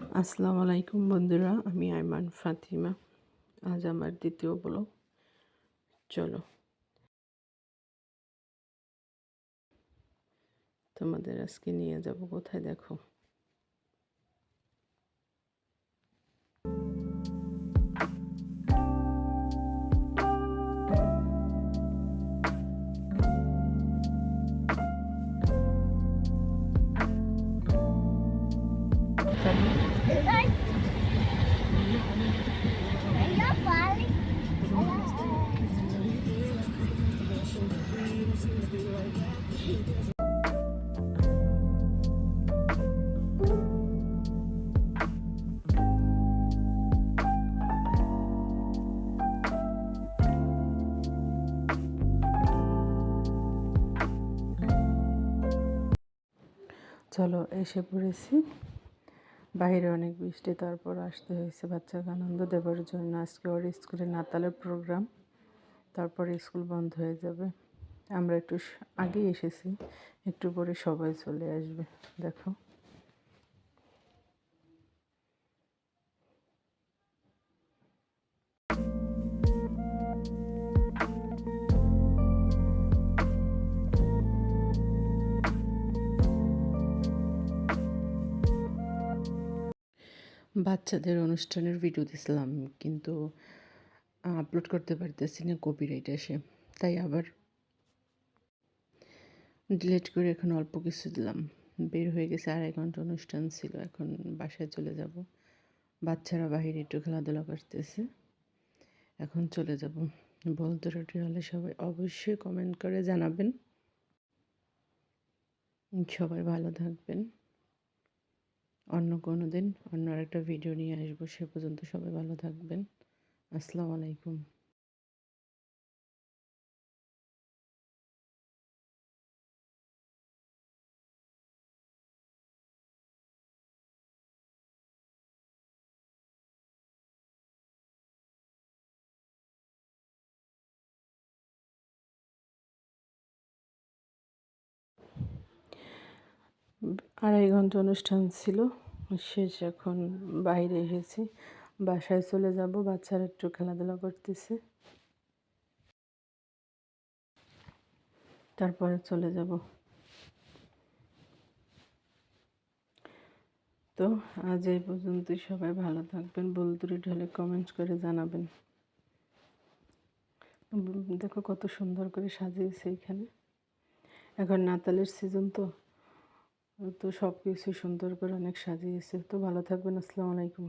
আসসালামু আলাইকুম বন্ধুরা, আমি আইমান ফাতিমা। আজ আমার দ্বিতীয় ব্লগ। চলো। তোমাদের আজকে নিয়ে যাব কোথায় দেখো? Ella চলো এসে পড়েছি। বাইরে অনেক বৃষ্টি, তারপর আসতে হয়েছে বাচ্চাকে আনন্দ দেওয়ার জন্য। আজকে ওর স্কুলে নাতালের প্রোগ্রাম তারপর স্কুল বন্ধ হয়ে যাবে। আমরা একটু আগেই এসেছি। একটু পরে সবাই চলে আসবে, দেখো। বাচ্চাদের অনুষ্ঠানের ভিডিও দিছিলাম, কিন্তু আপলোড করতে পারতেছি না কপিরাইট আসে তাই আবার ডিলিট করে এখন অল্প কিছু দিলাম। বের হয়ে গেছে আড়াই ঘণ্টা অনুষ্ঠান ছিল, এখন বাসায় চলে যাব। বাচ্চারা বাহিরে একটু খেলাধুলা করতেছে। এখন চলে যাব। বলতে রুটি হলে সবাই অবশ্যই কমেন্ট করে জানাবেন। সবাই ভালো থাকবেন। অন্য কোনো দিন অন্য আরেকটা ভিডিও নিয়ে আসব। সে পর্যন্ত সবাই ভালো থাকবেন। আসসালামু আলাইকুম। আড়াই ঘণ্টা অনুষ্ঠান ছিল, শেষ এখন বাইরে এসেছি। বাসায় চলে যাব, বাচ্চারা একটু খেলাধুলা করতেছে। তারপরে চলে যাব। তো আজ এই পর্যন্তই, সবাই ভালো থাকবেন। বলতুরি ঢলে কমেন্টস করে জানাবেন। দেখো কত সুন্দর করে সাজিয়েছে এখানে। এখন নাতালের সিজন তো। তো সব কিছু সুন্দর করে অনেক সাজিয়েছে। তো ভালো থাকবেন আসসালামু আলাইকুম।